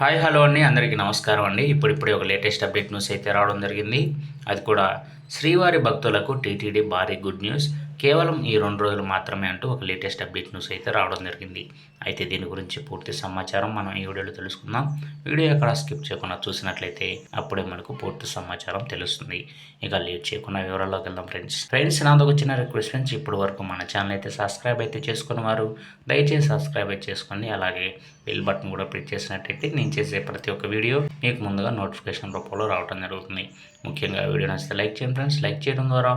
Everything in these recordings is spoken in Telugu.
హాయ్ హలో అండి. అందరికీ నమస్కారం అండి. ఇప్పుడిప్పుడే ఒక లేటెస్ట్ అప్డేట్ న్యూస్ అయితే రావడం జరిగింది. అది కూడా శ్రీవారి భక్తులకు టీటీడీ భారీ గుడ్ న్యూస్. కేవలం ఈ రెండు రోజులు మాత్రమే అంటూ ఒక లేటెస్ట్ అప్డేట్ న్యూస్ అయితే రావడం జరిగింది. అయితే దీని గురించి పూర్తి సమాచారం మనం ఈ వీడియోలో తెలుసుకుందాం. వీడియో ఎక్కడ స్కిప్ చేయకుండా చూసినట్లయితే అప్పుడే మనకు పూర్తి సమాచారం తెలుస్తుంది. ఇక లేట్ చేయకుండా వివరాల్లోకి వెళ్దాం ఫ్రెండ్స్ ఫ్రెండ్స్ నాదొక చిన్న రిక్వెస్ట్ ఫ్రెండ్స్ ఇప్పుడు వరకు మన ఛానల్ అయితే సబ్స్క్రైబ్ అయితే చేసుకున్న వారు దయచేసి సబ్స్క్రైబ్ అయితే చేసుకోండి. అలాగే బెల్ బటన్ కూడా ప్రెస్ చేసినట్టయితే నేను చేసే ప్రతి ఒక్క వీడియో మీకు ముందుగా నోటిఫికేషన్ రూపంలో రావడం జరుగుతుంది. ముఖ్యంగా వీడియో నచ్చితే లైక్ చేయండి ఫ్రెండ్స్. లైక్ చేయడం ద్వారా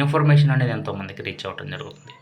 ఇన్ఫర్మేషన్ అనేది ఎంతో మందికి రీచ్ అవ్వడం జరుగుతుంది.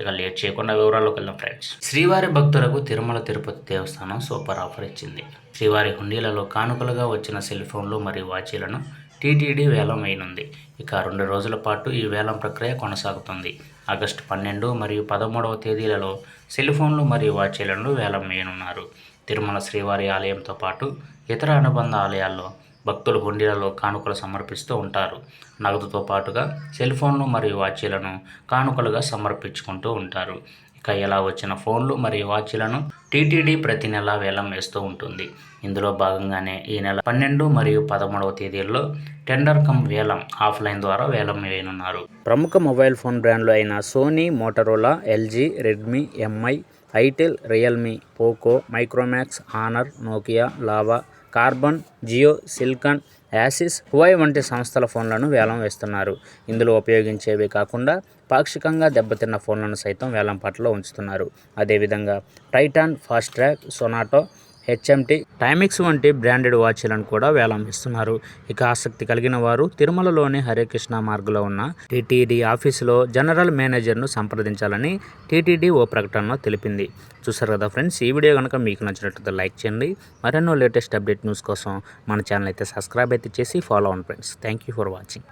ఇక లేట్ చేయకుండా వివరాల్లోకి వెళ్దాం ఫ్రెండ్స్. శ్రీవారి భక్తులకు తిరుమల తిరుపతి దేవస్థానం సూపర్ ఆఫర్ ఇచ్చింది. శ్రీవారి హుండీలలో కానుకలుగా వచ్చిన సెల్ ఫోన్లు మరియు వాచీలను టీటీడీ వేలం వేయనుంది. ఇక రెండు రోజుల పాటు ఈ వేలం ప్రక్రియ కొనసాగుతుంది. ఆగస్టు పన్నెండు మరియు పదమూడవ తేదీలలో సెల్ ఫోన్లు మరియు వాచీలను వేలం వేయనున్నారు. తిరుమల శ్రీవారి ఆలయంతో పాటు ఇతర అనుబంధ ఆలయాల్లో భక్తులు హుండీలలో కానుకలు సమర్పిస్తూ ఉంటారు. నగదుతో పాటుగా సెల్ ఫోన్లు మరియు వాచీలను కానుకలుగా సమర్పించుకుంటూ ఉంటారు. ఇక ఇలా వచ్చిన ఫోన్లు మరియు వాచీలను టీటీడీ ప్రతి నెల వేలం వేస్తూ ఉంటుంది. ఇందులో భాగంగానే ఈ నెల పన్నెండు మరియు పదమూడవ తేదీల్లో టెండర్ కమ్ వేలం ఆఫ్లైన్ ద్వారా వేలం వేయనున్నారు. ప్రముఖ మొబైల్ ఫోన్ బ్రాండ్లు అయిన Sony Motorola LG Redmi MI itel Realme Poco Micromax Honor Nokia Lava Karbonn Jio Celkon Asus Huawei వంటి సంస్థల ఫోన్లను వేలం వేస్తున్నారు. ఇందులో ఉపయోగించేవి కాకుండా పాక్షికంగా దెబ్బతిన్న ఫోన్లను సైతం వేలం పాటలో ఉంచుతున్నారు. అదేవిధంగా Titan Fastrack Sonata HMT Timex వంటి బ్రాండెడ్ వాచ్లను కూడా వేలం ఇస్తున్నారు ఇక ఆసక్తి కలిగిన వారు తిరుమలలోని హరే కృష్ణ మార్గులో ఉన్న టీటీడీ ఆఫీసులో జనరల్ మేనేజర్ను సంప్రదించాలని టీటీడీ ఓ ప్రకటనలో తెలిపింది. చూసారు కదా ఫ్రెండ్స్ ఈ వీడియో కనుక మీకు నచ్చినట్లయితే లైక్ చేయండి. మరెన్నో లేటెస్ట్ అప్డేట్ న్యూస్ కోసం మన ఛానల్ అయితే సబ్స్క్రైబ్ అయితే చేసి ఫాలో అవ్వండి friends. Thank you for watching.